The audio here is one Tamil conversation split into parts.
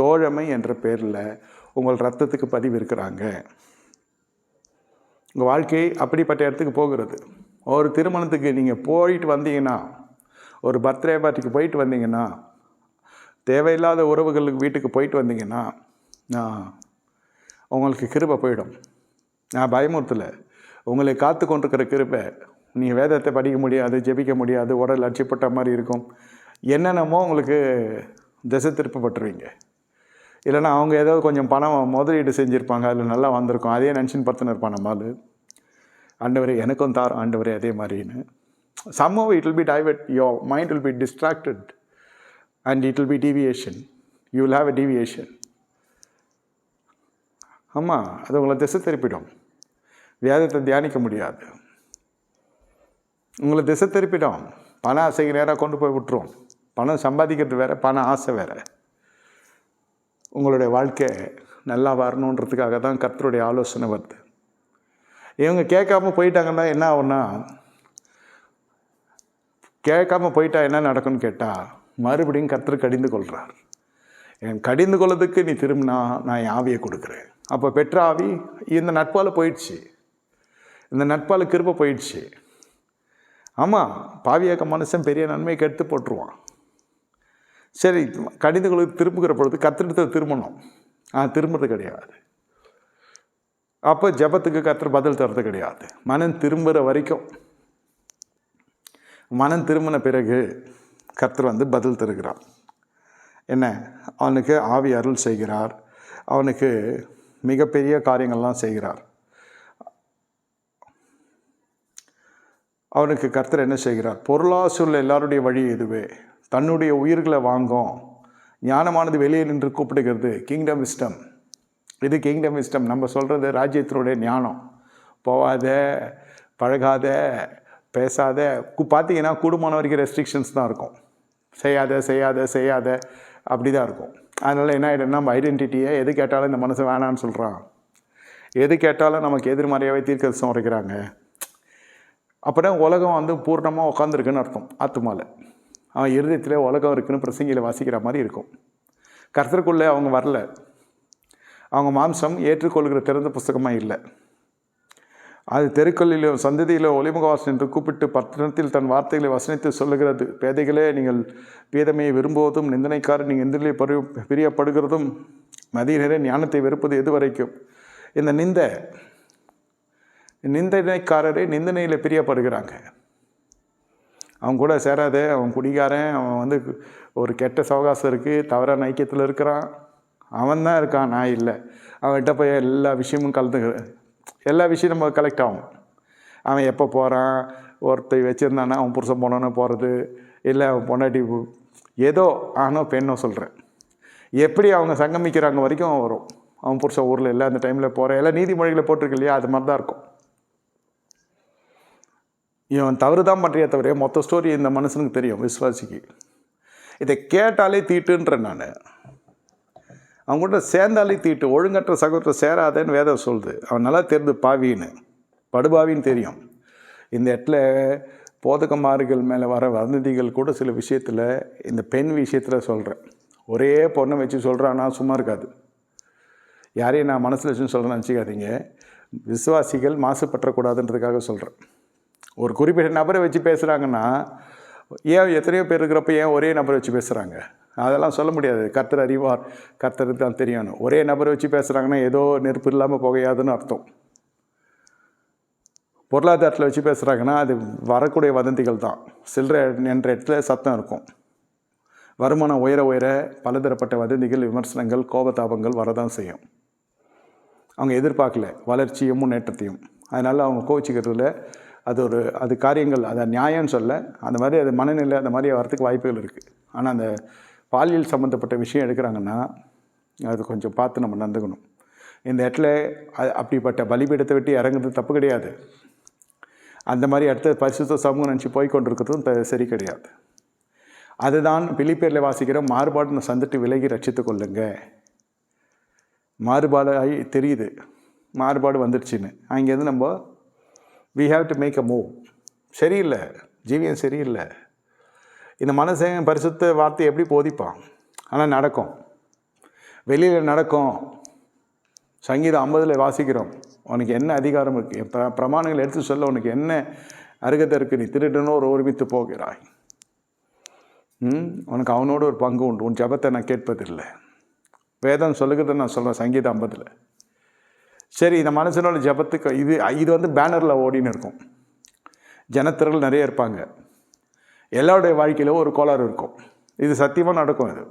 தோழமை என்ற பேரில் உங்கள் ரத்தத்துக்கு பதிவு இருக்கிறாங்க உங்கள் வாழ்க்கை அப்படிப்பட்ட இடத்துக்கு போகிறது. ஒரு திருமணத்துக்கு நீங்கள் போயிட்டு வந்தீங்கன்னா ஒரு பர்த்டே பார்ட்டிக்கு போயிட்டு வந்தீங்கன்னா தேவையில்லாத உறவுகளுக்கு வீட்டுக்கு போயிட்டு வந்தீங்கன்னா உங்களுக்கு கிருபை போயிடும். நான் பயமுறுத்தலை. உங்களை காத்து கொண்டிருக்கிற கிருபை நீ வேதத்தை படிக்க முடியாது ஜெபிக்க முடியாது உடல் அச்சுப்பட்ட மாதிரி இருக்கும். என்னென்னமோ உங்களுக்கு திசை திருப்பப்பட்டுருவீங்க. இல்லைன்னா அவங்க ஏதாவது கொஞ்சம் பணம் முதலீடு செஞ்சுருப்பாங்க அதில் நல்லா வந்திருக்கும். அதே நினச்சின்னு படுத்துன்னு இருப்பான் நம்மால் ஆண்டவரே எனக்கும் தார் ஆண்டவரே அதே மாதிரின்னு. Somehow it will be divert your mind will be distracted and it will be deviation you will have a deviation ஆமாம் அது உங்களை திசை திருப்பிடும். வேதத்தை தியானிக்க முடியாது. உங்களை திசை திருப்பிடும். பணம் ஆசைக்கு நேராக கொண்டு போய் விட்டுரும். பணம் சம்பாதிக்கிறது வேறு பணம் ஆசை வேறு. உங்களுடைய வாழ்க்கை நல்லா வரணுன்றதுக்காக தான் கர்த்தருடைய ஆலோசனை வருது. இவங்க கேட்காம போயிட்டாங்கன்னா என்ன ஆகும்னா கேட்காம போயிட்டா என்ன நடக்கும்னு கேட்டால் மறுபடியும் கர்த்தர் கடிந்து கொள்கிறார் என் கடிந்து கொள்ளதுக்கு நீ திரும்பினா நான் என் ஆவியை கொடுக்குறேன். அப்போ பெற்ற ஆவி இந்த நட்பால் போயிடுச்சு. இந்த நட்பால் கிருப்ப போயிடுச்சு. ஆமாம் பாவியாக்க மனுஷன் பெரிய நன்மையை கெடுத்து போட்டுருவான். சரி கடிதங்களுக்கு திரும்புகிற பொழுது கத்திரத்தை திரும்பணும். ஆ திரும்புறது கிடையாது. அப்போ ஜெபத்துக்கு கர்த்தர் பதில் தர்றது கிடையாது. மனம் திரும்புகிற வரைக்கும் மனம் திரும்பின பிறகு கர்த்தர் வந்து பதில் தருகிறார். என்ன? அவனுக்கு ஆவி அருள் செய்கிறார். அவனுக்கு மிகப்பெரிய காரியங்கள்லாம் செய்கிறார். அவனுக்கு கர்த்தர் என்ன செய்கிறார்? பொருளாசுள்ள எல்லாருடைய வழி இதுவே தன்னுடைய உயிர்களை வாங்கும். ஞானமானது வெளியே நின்று கூப்பிடுகிறது. கிங்டம் விஸ்டம் இது கிங்டம் விஸ்டம் நம்ம சொல்கிறது ராஜ்யத்தினுடைய ஞானம். போகாத பழகாத பேசாத பார்த்தீங்கன்னா கூடுமான வரைக்கும் ரெஸ்ட்ரிக்ஷன்ஸ் தான் இருக்கும். செய்யாத செய்யாத செய்யாத அப்படி தான் இருக்கும். அதனால் என்ன ஆகிடும்னா நம்ம ஐடென்டிட்டியை எது கேட்டாலும் இந்த மனசு வேணான்னு சொல்கிறான் எது கேட்டாலும் நமக்கு எதிர்மறையாகவே தீர்க்கதரிசனம் உரைக்கிறாங்க. அப்போ உலகம் வந்து பூர்ணமாக உட்காந்துருக்குன்னு அர்த்தம். ஆத்துமாவில் அவன் இருதயத்தில் உலகம் இருக்குன்னு பிரசங்கியில் வாசிக்கிற மாதிரி இருக்கும். கர்த்தருக்குள்ளே அவங்க வரல. அவங்க மாம்சம் ஏற்றுக்கொள்கிற திறந்த புஸ்தகமாக இல்லை. அது தெருக்களிலோ சந்ததியிலோ ஒளிமுகவாசன் என்று கூப்பிட்டு பட்டணத்தில் தன் வார்த்தைகளை வசனித்து சொல்லுகிறது. பேதைகளே நீங்கள் பேதமையை விரும்புவதும் நிந்தனைக்காரர் நீங்கள் எந்திரிலே பரு பிரியப்படுகிறதும் மதியினரே ஞானத்தை வெறுப்பது எது வரைக்கும் இந்த நிந்த நிந்தனைக்காரரே நிந்தனையில் பிரியப்படுகிறாங்க. அவன் கூட சேராது அவன் குடிகாரன் அவன் வந்து ஒரு கெட்ட சவகாசம் இருக்குது தவறான ஐக்கியத்தில் இருக்கிறான். அவன் தான் இருக்கான் நான் இல்லை. அவன்கிட்ட போய் எல்லா விஷயமும் கலந்து எல்லா விஷயம் நம்ம கலெக்ட் ஆகும். அவன் எப்போ போகிறான் ஒருத்தை வச்சுருந்தானா அவன் புருஷன் போனோன்னு போகிறது இல்லை அவன் பொண்டாட்டி ஏதோ ஆனோ பெண்ணோ சொல்கிறேன் எப்படி அவங்க சங்கமிக்கிறாங்க வரைக்கும் வரும். அவன் புருஷன் ஊரில் இல்லை அந்த டைமில் போகிறேன் எல்லாம் நீதிமொழிகளை போட்டிருக்கு இல்லையா? அது மாதிரி தான் இருக்கும். இவன் தவறு தான் பண்ணுறிய தவிர மொத்த ஸ்டோரி இந்த மனுஷனுக்கு தெரியும் விஸ்வாசிக்கு இதை கேட்டாலே தீட்டுன்றேன் நான். அவங்க கூட சேர்ந்தாலே தீட்டு ஒழுங்கற்ற சகோதரர் சேராதேன்னு வேதம் சொல்லுது. அவன் நல்லா தெரிந்து பாவின்னு. படுபாவின்னு தெரியும். இந்த இடத்துல போதகமாறுகள் மேலே வர வதந்திகள் கூட சில விஷயத்தில் இந்த பெண் விஷயத்தில் சொல்கிறேன் ஒரே பொண்ணை வச்சு சொல்கிறான்னா சும்மா இருக்காது. யாரையும் நான் மனசில் வச்சுன்னு சொல்கிறேன்னு நினச்சிக்காதீங்க. விசுவாசிகள் மாசுபற்றக்கூடாதுன்றதுக்காக சொல்கிறேன் ஒரு குறிப்பிட்ட நபரை வச்சு பேசுகிறாங்கன்னா ஏன் எத்தனையோ பேர் இருக்கிறப்ப ஏன் ஒரே நபரை வச்சு பேசுகிறாங்க அதெல்லாம் சொல்ல முடியாது. கர்த்தர் அறிவார். கர்த்தருக்கு தான் தெரியணும். ஒரே நபரை வச்சு பேசுகிறாங்கன்னா ஏதோ நெருப்பு இல்லாமல் புகையாதுன்னு அர்த்தம். பொருளாதாரத்தில் வச்சு பேசுகிறாங்கன்னா அது வரக்கூடிய வதந்திகள் தான். சில்லற என்ற இடத்துல சத்தம் இருக்கும். வருமானம் உயர உயர பலதரப்பட்ட வதந்திகள் விமர்சனங்கள் கோபதாபங்கள் வரதான் செய்யும். அவங்க எதிர்பார்க்கல. வளர்ச்சியும் முன்னேற்றத்தையும். அதனால் அவங்க கோச்சிக்கிறதுல அது ஒரு அது காரியங்கள் அதை நியாயம்னு சொல்ல அந்த மாதிரி அது மனநிலை அந்த மாதிரி வரத்துக்கு வாய்ப்புகள் இருக்குது ஆனால் அந்த பாலியல் சம்மந்தப்பட்ட விஷயம் எடுக்கிறாங்கன்னா அது கொஞ்சம் பார்த்து நம்ம நடந்துக்கணும். இந்த இடத்துல அப்படிப்பட்ட பலிபீடத்தை விட்டு இறங்குறது தப்பு கிடையாது. அந்த மாதிரி இடத்த பரிசுத்த சமூகம் நினச்சி போய் கொண்டிருக்கிறதும் சரி கிடையாது. அதுதான் பிலிப்பேரில் வாசிக்கிற மாறுபாடு சந்திட்டு விலகி ரட்சித்து கொள்ளுங்க. மாறுபாடு ஆகி தெரியுது. மாறுபாடு வந்துடுச்சுன்னு. அங்கேருந்து நம்ம we have to make a move சரியில்லை. ஜீவியம் சரியில்லை. இந்த மனசன் பரிசுத்த வார்த்தை எப்படி போதிப்பான்? ஆனால் நடக்கும். வெளியில் நடக்கும். சங்கீதம் ஐம்பதில் வாசிக்கிறோம். உனக்கு என்ன அதிகாரம் இருக்குது பிர பிரமாணங்கள் எடுத்து சொல்ல. உனக்கு என்ன அருகதை இருக்குது நீ திருடனோ ஒருமித்து போகிறாய். ம்? உனக்கு அவனோட ஒரு பங்கு உண்டு. உன் ஜபத்தை நான் கேட்பதில்லை. வேதம் சொல்லுகிறத நான் சொல்கிறேன் சங்கீதம் ஐம்பதில். சரி இந்த மனுஷனோட ஜபத்துக்கு இது இது வந்து பேனரில் ஓடின்னு இருக்கும். ஜனத்திரர்கள் நிறைய இருப்பாங்க. எல்லாருடைய வாழ்க்கையிலும் ஒரு கோளாறு இருக்கும். இது சத்தியமாக நடக்கும் இது.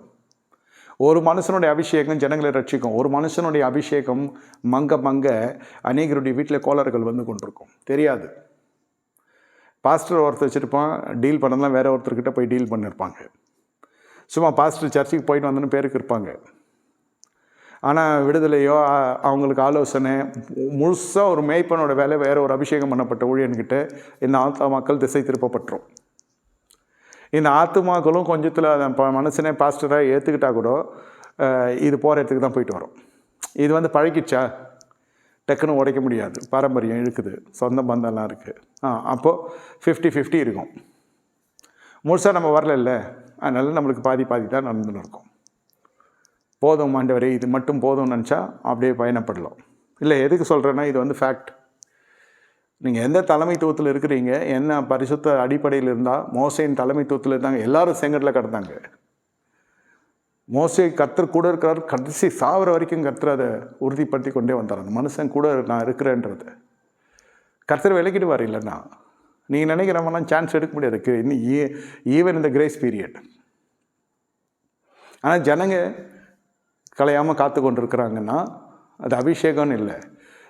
ஒரு மனுஷனுடைய அபிஷேகம் ஜனங்களை ரட்சிக்கும். ஒரு மனுஷனுடைய அபிஷேகம் மங்க மங்க அநேகருடைய வீட்டில் கோளாறுகள் வந்து கொண்டிருக்கும். தெரியாது. பாஸ்டர் ஒருத்தர் வச்சுருப்பான் டீல் பண்ணலாம் வேறு ஒருத்தர்கிட்ட போய் டீல் பண்ணியிருப்பாங்க சும்மா பாஸ்டர் சர்ச்சுக்கு போயிட்டு வந்தோன்னு பேருக்கு இருப்பாங்க. ஆனால் விடுதலையோ அவங்களுக்கு ஆலோசனை முழுசாக ஒரு மேய்ப்பனோட வேலை வேறு ஒரு அபிஷேகம் பண்ணப்பட்ட ஊழியன்கிட்ட இந்த ஆத்தா மக்கள் திசை திருப்பப்பட்டுரும் இந்த ஆத்மாக்களும் கொஞ்சத்தில் அதை ப- மனுஷனே பாஸ்டராக ஏற்றுக்கிட்டா கூட இது போகிற இடத்துக்கு தான் போயிட்டு வரும். இது வந்து பழகிச்சா டக்குன்னு உடைக்க முடியாது. பாரம்பரியம் இருக்குது சொந்த பந்தம்லாம் இருக்குது ஆ அப்போது ஃபிஃப்டி ஃபிஃப்டி இருக்கும். முழுசாக நம்ம வரல இல்லை? அதனால நம்மளுக்கு பாதி பாதி தான் நடந்துன்னு இருக்கும். போதும் ஆண்டவரே இது மட்டும் போதும்னு நினச்சா அப்படியே பயணப்படலாம். இல்லை எதுக்கு சொல்கிறேன்னா இது வந்து ஃபேக்ட் நீங்கள் எந்த தலைமைத்துவத்தில் இருக்கிறீங்க என்ன பரிசுத்த அடிப்படையில் இருந்தால் மோசையின் தலைமைத்துவத்தில் இருந்தாங்க எல்லாரும் செங்கட்டில் கிடந்தாங்க மோசை கத்தர் கூட இருக்கிறார் கடைசி சாவர வரைக்கும் கத்தர் அதை உறுதிப்படுத்தி கொண்டே வந்தார். அந்த மனுஷன் கூட நான் இருக்கிறேன்றது. கர்த்தர் விலக்கிடுவார் இல்லைன்னா. நீங்கள் நினைக்கிறவங்களாம் சான்ஸ் எடுக்க முடியாது. இன்னும் ஈவன் இந்த கிரேஸ் பீரியட் ஆனால் ஜனங்க கலையாமல் காத்து கொண்டிருக்கிறாங்கன்னா அது அபிஷேகம்னு இல்லை.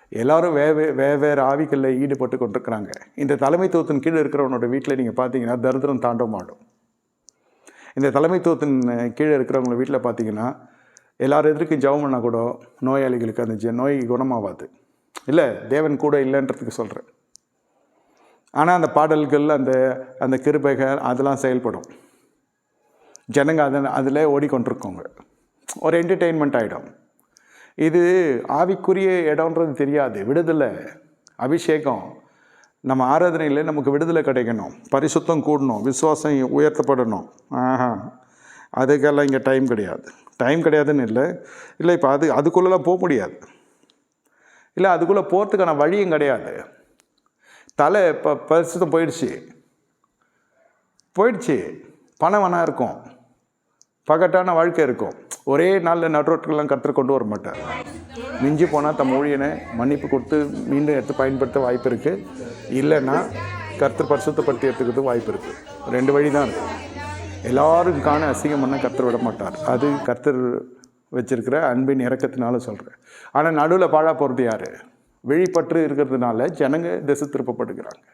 எல்லாரும் வே வே- ஆவிகளில் ஈடுபட்டு கொண்டிருக்கிறாங்க. இந்த தலைமைத்துவத்தின் கீழே இருக்கிறவனோட வீட்டில் நீங்கள் பார்த்தீங்கன்னா தரித்திரம் தாண்டமாடும் இந்த தலைமைத்துவத்தின் கீழே இருக்கிறவங்க வீட்டில் பார்த்தீங்கன்னா எல்லார் எதிர்க்கும் ஜெபம் பண்ணால் கூட நோயாளிகளுக்கு அந்த ஜ நோய் குணமாகாது இல்லை தேவன் கூட இல்லைன்றதுக்கு சொல்கிறேன் ஆனால் அந்த பாடல்கள் அந்த அந்த கிருபைகள் அதெல்லாம் செயல்படும். ஜனங்க அதன் அதில் ஓடிக்கொண்டிருக்கோங்க ஒரு என்டர்டெயின்மெண்ட் ஆகிடும் இது ஆவிக்குரிய இடம்ன்றது தெரியாது. விடுதலை அபிஷேகம். நம்ம ஆராதனையில் நமக்கு விடுதலை கிடைக்கணும். பரிசுத்தம் கூடணும். விசுவாசம் உயர்த்தப்படணும். ஆஹா. அதுக்கெல்லாம் இங்கே டைம் கிடையாது. டைம் கிடையாதுன்னு இல்லை. இல்லை இப்போ அது அதுக்குள்ளெலாம் போக முடியாது. இல்லை அதுக்குள்ளே போகிறதுக்கான வழியும் கிடையாது. தலை இப்போ பரிசுத்தம் போயிடுச்சு. போயிடுச்சு. பணம் வேணா இருக்கும். பகட்டான வாழ்க்கை இருக்கும். ஒரே நாளில் நடுரோட்டுக்கெல்லாம் கற்றுக் கொண்டு வர மாட்டார். மிஞ்சி போனால் தம் ஊழியனை மன்னிப்பு கொடுத்து மீண்டும் எடுத்து பயன்படுத்த வாய்ப்பு இருக்குது இல்லைன்னா கர்த்தர் பரிசுத்தப்படுத்தி எடுத்துக்கிறது வாய்ப்பு இருக்குது ரெண்டு வழி தான் இருக்குது எல்லாரும் காண அசிங்கம் பண்ண கர்த்தர் விட மாட்டார். அது கர்த்தர் வச்சிருக்கிற அன்பின் இறக்கத்தினால சொல்கிறேன் ஆனால் நடுவில் பாழா போகிறது யார்? விழிப்பற்று இருக்கிறதுனால ஜனங்க திசை திருப்பப்படுகிறாங்க.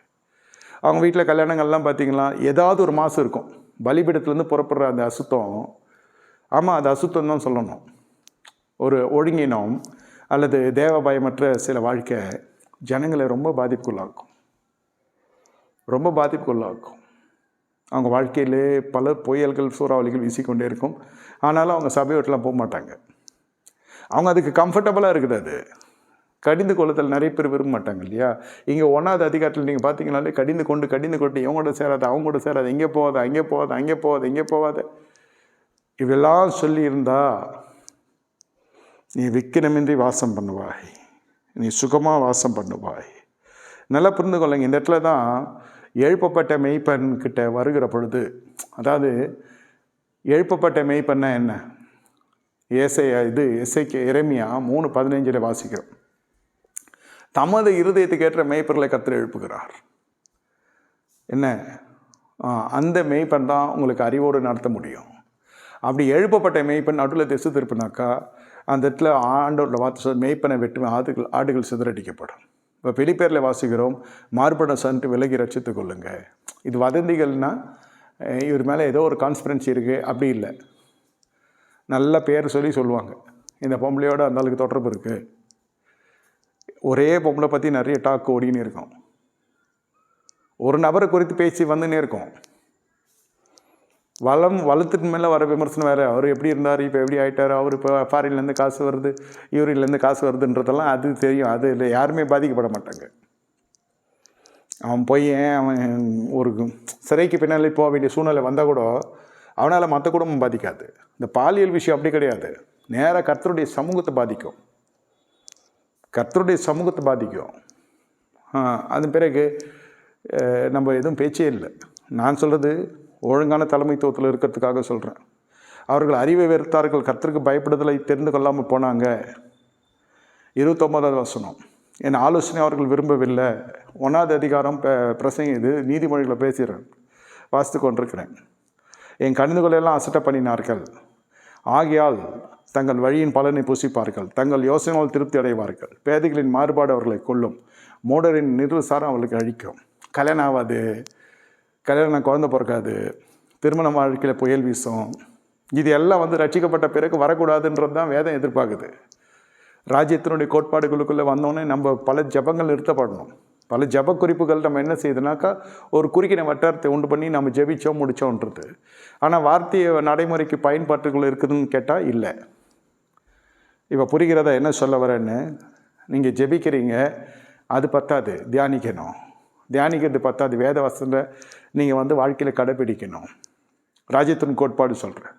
அவங்க வீட்டில் கல்யாணங்கள்லாம் பார்த்திங்கன்னா ஏதாவது ஒரு மாதம் இருக்கும். பலிபீடத்துலேருந்து புறப்படுற அந்த அசுத்தம் ஆமாம் அது அசுத்தம் தான் சொல்லணும். ஒரு ஒழுங்கினம் அல்லது தேவபயமற்ற சில வாழ்க்கை ஜனங்களை ரொம்ப பாதிப்புக்குள்ளாக்கும். ரொம்ப பாதிப்புக்குள்ளாக்கும். அவங்க வாழ்க்கையிலே பல புயல்கள் சூறாவளிகள் வீசிக்கொண்டே இருக்கும். ஆனாலும் அவங்க சபையோட்டெலாம் விட்டுலாம் போக மாட்டாங்க. அவங்க அதுக்கு கம்ஃபர்டபுளாக இருக்குது அது. கடிந்து கொள்ளுதல் நிறைய பேர் விரும்ப மாட்டாங்க இல்லையா? இங்கே ஒன்றாவது அதிகாரத்தில் நீங்கள் பார்த்தீங்கனாலே கடிந்து கொண்டு கடிந்து கொண்டு இவங்களோட சேராது அவங்க கூட சேராது இங்கே போகாத அங்கே போகாத அங்கே போகாத இங்கே போகாத. இவெல்லாம் சொல்லியிருந்தா நீ விக்கிரமின்றி வாசம் பண்ணுவாய். நீ சுகமாக வாசம் பண்ணுவாய். நல்லா புரிந்து கொள்ளுங்க. இந்த இடத்துல தான் எழுப்பப்பட்ட மெய்ப்பெண் கிட்ட வருகிற பொழுது அதாவது எழுப்பப்பட்ட மெய்ப்பெண்ணா என்ன? ஏசை இது இசைக்கு இறைமையா மூணு பதினைஞ்சில் வாசிக்கிறோம். தமது இருதயத்துக்கு ஏற்ற மெய்ப்பொருளை கத்திர எழுப்புகிறார். என்ன? அந்த மெய்ப்பெண் தான் உங்களுக்கு அறிவோடு நடத்த முடியும். அப்படி எழுப்பப்பட்ட மெய்ப்பெண் நடுவில் திசை திருப்பினாக்கா அந்த இடத்துல ஆண்டோட வார்த்தை சொல் மெய்ப்பனை வெட்டுமே ஆடுகள் ஆடுகள் சிதறடிக்கப்படும். இப்போ பிலிப்பேரில் வாசிக்கிறோம் மார்பட சன்ட்டு விலகி ரட்சித்துக் கொள்ளுங்க. இது வதந்திகள்னால் இவர் மேலே ஏதோ ஒரு கான்ஸ்பிரன்சி இருக்குது அப்படி இல்லை. நல்ல பேர் சொல்லி சொல்லுவாங்க. இந்த பொம்பளையோட அந்த அளவுக்கு தொடர்பு இருக்குது ஒரே பொம்பளை பற்றி நிறைய டாக் ஓடின்னு இருக்கும். ஒரு நபரை குறித்து பேசி வந்துன்னே இருக்கும். வளம் வளத்துக்கு மேலே வர விமர்சனம் வேறு. அவர் எப்படி இருந்தார் இப்போ எப்படி ஆகிட்டார் அவர் இப்போ ஃபாரின்லேருந்து காசு வருது யூரின்லேருந்து காசு வருதுன்றதெல்லாம் அது தெரியும். அது இல்லை யாருமே பாதிக்கப்பட மாட்டாங்க. அவன் போய் அவன் ஒரு சிறைக்கு பின்னாலே போக வேண்டிய சூழ்நிலை வந்தால் கூட அவனால் மற்ற குடும்பம் பாதிக்காது. இந்த பாலியல் விஷயம் அப்படி கிடையாது. நேராக கர்த்தருடைய சமூகத்தை பாதிக்கும். கர்த்தருடைய சமூகத்தை பாதிக்கும். அதன் பிறகு நம்ம எதுவும் பேச்சே இல்லை. நான் சொல்கிறது ஒழுங்கான தலைமைத்துவத்தில் இருக்கிறதுக்காக சொல்கிறேன் அவர்கள் அறிவை வெறுத்தார்கள் கத்திற்கு பயப்படுதலை தெரிந்து கொள்ளாமல் போனாங்க. இருபத்தொம்போதாவது வசனம். என் ஆலோசனை அவர்கள் விரும்பவில்லை. ஒன்றாவது அதிகாரம் ப பிரசங்க இது நீதிமொழிகளை பேசுகிறேன். வாசித்து கொண்டிருக்கிறேன். என் கணிதுகளெல்லாம் அசட்ட பண்ணினார்கள். ஆகையால் தங்கள் வழியின் பலனை புசிப்பார்கள். தங்கள் யோசனையால் திருப்தி அடைவார்கள். பேதைகளின் மாறுபாடு அவர்களை கொள்ளும் மூடரின் நிர்வசாரம் அவர்களுக்கு அழிக்கும். கல்யாணம் ஆகாது கல்யாணம் குழந்தை பிறக்காது. திருமண வாழ்க்கையில் புயல் வீசும். இது எல்லாம் வந்து ரட்சிக்கப்பட்ட பிறகு வரக்கூடாதுன்றது தான் வேதம் எதிர்பார்க்குது. ராஜ்யத்தினுடைய கோட்பாடுகளுக்குள்ளே வந்தோடனே நம்ம பல ஜபங்கள் நிறுத்தப்படணும். பல ஜப குறிப்புகள் நம்ம என்ன செய்யுதுனாக்கா ஒரு குறுக்கின வட்டாரத்தை உண்டு பண்ணி நம்ம ஜபிச்சோம் முடிச்சோன்றது. ஆனால் வார்த்தையை நடைமுறைக்கு பயன்பாட்டுக்குள்ளே இருக்குதுன்னு கேட்டால் இல்லை. இப்போ புரிகிறதா என்ன சொல்ல வரேன்னு? நீங்கள் ஜெபிக்கிறீங்க அது பத்தாது. தியானிக்கணும். தியானிக்கிறது பத்தாது. வேத வசனத்தை நீங்கள் வந்து வாழ்க்கையில் கடைப்பிடிக்கணும் ராஜ்யத்தின் கோட்பாடு சொல்கிறேன்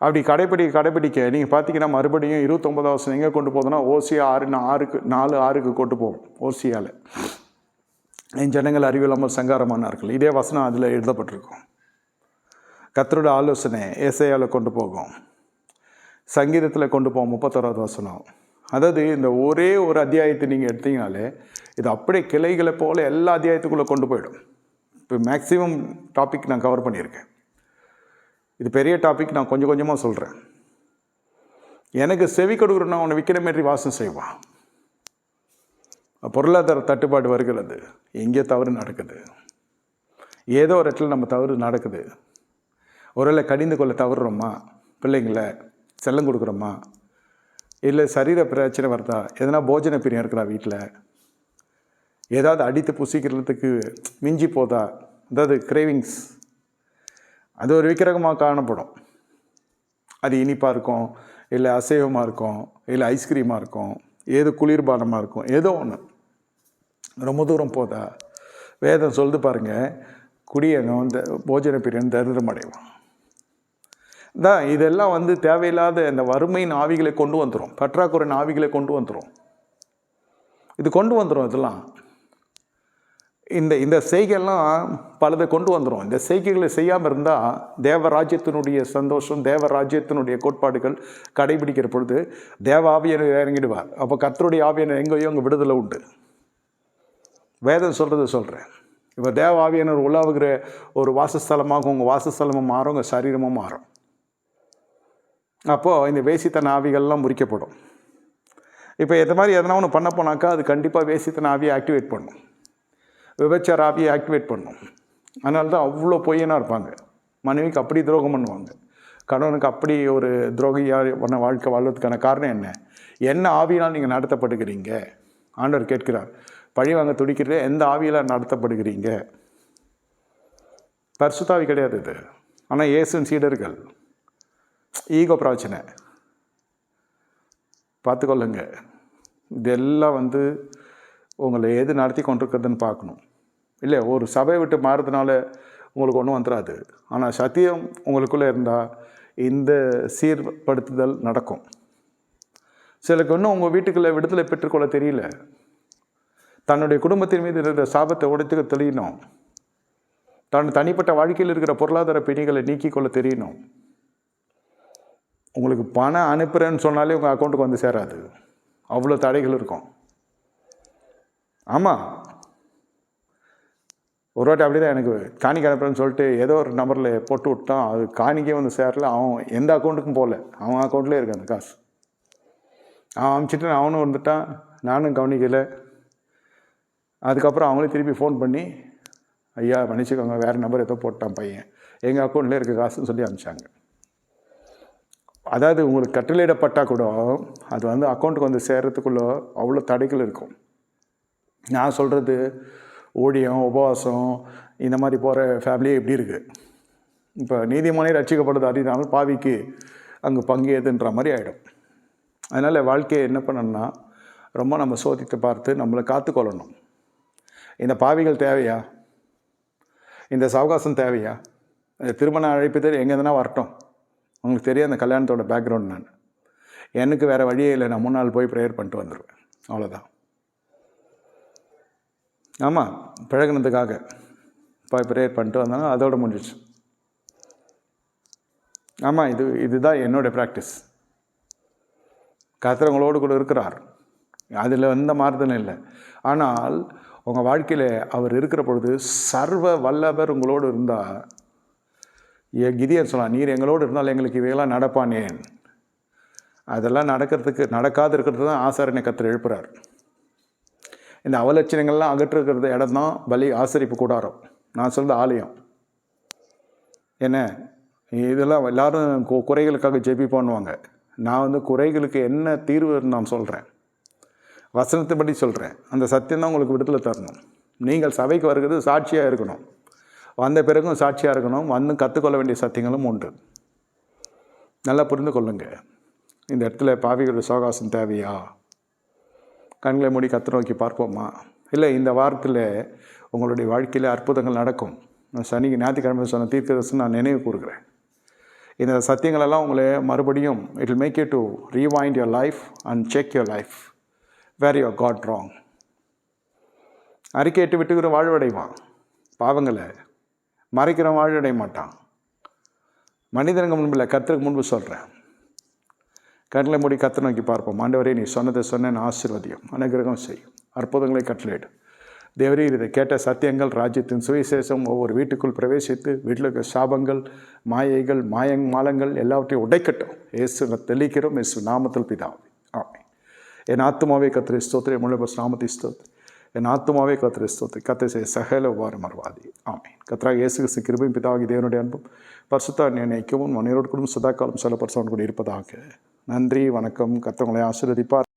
அப்படி கடைப்பிடிக்க கடைப்பிடிக்க நீங்கள் பார்த்தீங்கன்னா மறுபடியும் இருபத்தொம்பதாம் வருஷம் எங்கே கொண்டு போகுதுன்னா ஓசியா ஆறு ஆறுக்கு நாலு ஆறுக்கு கொண்டு போகும் ஓசியாவில் என் ஜனங்கள் அறிவில்லாமல் சங்காரமானார்கள். இதே வசனம் அதில் எழுதப்பட்டிருக்கும். கத்தரோட ஆலோசனை ஏசையாவில் கொண்டு போகும். சங்கீதத்தில் கொண்டு போகும் முப்பத்தோராவது வசனம். அதாவது இந்த ஒரே ஒரு அத்தியாயத்தை நீங்கள் எடுத்தீங்கனாலே இது அப்படியே கிளைகளை போல் எல்லா அத்தியாயத்துக்குள்ளே கொண்டு போயிடும். இப்போ மேக்ஸிமம் டாபிக் நான் கவர் பண்ணியிருக்கேன். இது பெரிய டாபிக் நான் கொஞ்சம் கொஞ்சமாக சொல்கிறேன் எனக்கு செவி கொடுக்குறேன்னா உன்னை விற்கிற மாதிரி வாசம் செய்வான் பொருளாதார தட்டுப்பாடு வருகிறது. எங்கே தவறு நடக்குது? ஏதோ ஒரு இடத்துல நம்ம தவறு நடக்குது. ஒருவேளை கடிந்து கொள்ள தவறுறோமா? பிள்ளைங்கள செல்லம் கொடுக்குறோமா? இல்லை சரீர பிரச்சனை வருதா? எதனா போஜன பிரியம் இருக்குதா வீட்டில்? ஏதாவது அடித்து புசிக்கிறதுக்கு மிஞ்சி போதா? அதாவது கிரேவிங்ஸ் அது ஒரு விக்கிரகமாக காணப்படும். அது இனிப்பாக இருக்கும் இல்லை அசைவமாக இருக்கும் இல்லை ஐஸ்கிரீமாக இருக்கும் ஏதோ குளிர்பானமாக இருக்கும் ஏதோ ஒன்று ரொம்ப தூரம் போதா? வேதம் சொல்லுது பாருங்கள் குடியனும் இந்த போஜன பிரியன் தரித்திரம் அடைவான். தான் இதெல்லாம் வந்து தேவையில்லாத இந்த வறுமையின் ஆவிகளை கொண்டு வந்துடும் பற்றாக்குறை ஆவிகளை கொண்டு வந்துடும் இது கொண்டு வந்துடும் இதெல்லாம். இந்த இந்த செய்கையெல்லாம் பலதை கொண்டு வந்துடும் இந்த செய்கைகளை செய்யாமல் இருந்தால் தேவராஜ்யத்தினுடைய சந்தோஷம் தேவராஜ்யத்தினுடைய கோட்பாடுகள் கடைபிடிக்கிற பொழுது தேவ ஆவியனர் இறங்கிடுவார். அப்போ கத்தருடைய ஆவியனை எங்கேயோ அங்கே விடுதலை உண்டு. வேதம் சொல்கிறது சொல்கிறேன் இப்போ தேவ ஆவியனர் உலாவுகிற ஒரு வாசஸ்தலமாக உங்கள் வாசஸ்தலமும் மாறும் உங்கள் சரீரமும் மாறும். அப்போது இந்த வேசித்தன ஆவிகள்லாம் முறிக்கப்படும். இப்போ இந்த மாதிரி எதனா ஒன்று பண்ண போனாக்கா அது கண்டிப்பாக வேசித்தன ஆவியை ஆக்டிவேட் பண்ணும். விபச்சார ஆவியை ஆக்டிவேட் பண்ணும். அதனால தான் அவ்வளோ பொய்யனாக இருப்பாங்க. மனைவிக்கு அப்படி துரோகம் பண்ணுவாங்க. கணவனுக்கு அப்படி ஒரு துரோகியாக பண்ண வாழ்க்கை வாழ்வதற்கான காரணம் என்ன? என்ன ஆவியினால் நீங்கள் நடத்தப்படுகிறீங்க? ஆண்டவர் கேட்கிறார். பழி வாங்க துடிக்கிறது எந்த ஆவியில் நடத்தப்படுகிறீங்க? பரிசுத்தாவி கிடையாது இது. ஆனால் இயேசுவின் சீடர்கள். ஈகோ பிரச்சனை பார்த்துக்கொள்ளுங்க. இதெல்லாம் வந்து உங்களை எது நடத்தி கொண்டிருக்கிறதுன்னு பார்க்கணும். இல்லை ஒரு சபையை விட்டு மாறுறதுனால உங்களுக்கு ஒன்றும் வந்துடாது ஆனால் சத்தியம் உங்களுக்குள்ளே இருந்தால் இந்த சீர்படுத்துதல் நடக்கும். சிலருக்கு இன்னும் உங்கள் வீட்டுக்குள்ளே விடுதலை பெற்றுக்கொள்ள தெரியல. தன்னுடைய குடும்பத்தின் மீது இருக்கிற சாபத்தை உடைத்துக்க தெரியணும் தன் தனிப்பட்ட வாழ்க்கையில் இருக்கிற பொருளாதார பிணிகளை நீக்கிக் கொள்ள தெரியணும். உங்களுக்கு பணம் அனுப்புகிறேன்னு சொன்னாலே உங்கள் அக்கௌண்ட்டுக்கு வந்து சேராது. அவ்வளோ தடைகள் இருக்கும். ஆமாம் ஒரு வாட்டி அப்படி தான் எனக்கு காணிக்கை அனுப்புறேன்னு சொல்லிட்டு ஏதோ ஒரு நம்பரில் போட்டு விட்டான். அது காணிக்கே வந்து சேரல. அவன் எந்த அக்கௌண்ட்டுக்கும் போகல. அவன் அக்கௌண்ட்லேயே இருக்கு அந்த காசு. அவன் அனுப்பிச்சிட்டு அவனும் வந்துட்டான். நானும் கவனிக்கலை. அதுக்கப்புறம் அவங்களே திருப்பி ஃபோன் பண்ணி ஐயா மன்னிச்சுக்கோங்க. வேறு நம்பர் ஏதோ போட்டான் பையன். எங்கள் அக்கௌண்ட்லேயே இருக்க காசுன்னு சொல்லி அனுப்பிச்சாங்க அதாவது உங்களுக்கு கட்டளையிடப்பட்டால் கூட அது வந்து அக்கௌண்ட்டுக்கு வந்து சேர்கிறதுக்குள்ளே அவ்வளோ தடைகள் இருக்கும். நான் சொல்கிறது ஊழியம் உபவாசம் இந்த மாதிரி போகிற ஃபேமிலியே எப்படி இருக்குது இப்போ நீதிமானே ரட்சிக்கப்படுது அறிந்தாலும் பாவிக்கு அங்கே பங்கு ஏதுன்ற மாதிரி ஆகிடும் அதனால் வாழ்க்கையை என்ன பண்ணணும்னா ரொம்ப நம்ம சோதித்து பார்த்து நம்மளை காத்துக்கொள்ளணும் இந்த பாவிகள் தேவையா? இந்த சவகாசம் தேவையா? இந்த திருமண அழைப்புதல் எங்கே எதுனா வரட்டும். உங்களுக்கு தெரியும் அந்த கல்யாணத்தோட பேக்ரவுண்ட் நான். எனக்கு வேறு வழியே இல்லை நான் முன்னால் போய் ப்ரேயர் பண்ணிட்டு வந்துடுவேன் அவ்வளோதான் ஆமாம் பழகுனதுக்காக. இப்போ ப்ரேயர் பண்ணிட்டு வந்தாங்க அதோட முடிஞ்சிச்சு ஆமாம் இது இதுதான் என்னோடய ப்ராக்டிஸ் கத்துறவங்களோடு கூட இருக்கிறார். அதில் எந்த மாறுதலும் இல்லை. ஆனால் உங்கள் வாழ்க்கையில் அவர் இருக்கிற பொழுது சர்வ வல்லவர் உங்களோடு இருந்தால் ஏ கிதியன் சொல்லலாம் நீர் எங்களோடு இருந்தால் எங்களுக்கு இவையெல்லாம் நடப்பானேன். அதெல்லாம் நடக்கிறதுக்கு நடக்காது இருக்கிறது தான் ஆசாரனை கத்திர எழுப்புறார். இந்த அவலட்சணங்கள்லாம் அகற்றுக்கிறது இடம் தான் பலி ஆசரிப்பு கூடாரம். நான் சொல்கிறது ஆலயம். என்ன? இதெல்லாம் எல்லாரும் கு- குறைகளுக்காக ஜெபி பண்ணுவாங்க நான் வந்து குறைகளுக்கு என்ன தீர்வுன்னு நான் சொல்கிறேன் வசனத்தின்படி சொல்கிறேன் அந்த சத்தியம் தான் உங்களுக்கு விடுதலை தரணும். நீங்கள் சபைக்கு வருகிறது சாட்சியாக இருக்கணும். வந்த பிறகும் சாட்சியாக இருக்கணும். வந்து கற்றுக்கொள்ள வேண்டிய சத்தியங்களும் உண்டு. நல்லா புரிந்து கொள்ளுங்க. இந்த இடத்துல பாவிகளுடைய சோகாசம் தேவையா? கண்களை மூடி கத்து நோக்கி பார்ப்போமா? இல்லை இந்த வாரத்தில் உங்களுடைய வாழ்க்கையில் அற்புதங்கள் நடக்கும். சனி சனிக்கு ஞாயிற்றுக்கிழமை சொன்ன தீர்க்கதர்சன் நான் நினைவு கூறுகிறேன். இந்த சத்தியங்களெல்லாம் உங்களை மறுபடியும் it make you to rewind your life and check your life where your got wrong அறிக்கையிட்டு விட்டுக்கிற வாழ்வடைவான் பாவங்களை மறைக்கிறவன் வாழ்வடைய மாட்டான். மனிதனுக்கு முன்பில் கர்த்தருக்கு முன்பு சொல்கிறேன் கண்களை மூடி கத்தை நோக்கி பார்ப்போம். ஆண்டவரே நீ சொன்னதை சொன்ன ஆசீர்வதியம். அனுகிரகம் செய்யும் அற்புதங்களை கட்டளையிடும் தேவரீர் இதை கேட்ட சத்தியங்கள் ராஜ்யத்தின் சுவிசேஷம் ஒவ்வொரு வீட்டுக்குள் பிரவேசித்து வீட்டில் இருக்க சாபங்கள் மாயைகள் மாயங் மாலங்கள் எல்லாவற்றையும் உடைக்கட்டும். இயேசு தெளிக்கிறோம். இயேசு நாமத்தில் பிதாவே. ஆமை என் ஆத்மாவே கத்திரி ஸ்தோத்திரி. முழு பஸ் நாமத்தை ஸ்தோத்திரி. என் ஆத்மாவே கத்திரி ஸ்தோத்திரி. கத்தை செய்ய சகல உபாரம் மறுவாதி ஆமென். கத்ராக இயேசு கிறிஸ்து கிருபையும் பிதாவாகி தேவனுடைய அன்பும் பரிசுத்தான் நினைக்கவும் மனிதரோடு கூட சதாக்காலம் சில பரிசோடு கூட இருப்பதாக நன்றி வணக்கம். கத்தவங்களை ஆசீர்வதிப்பார்.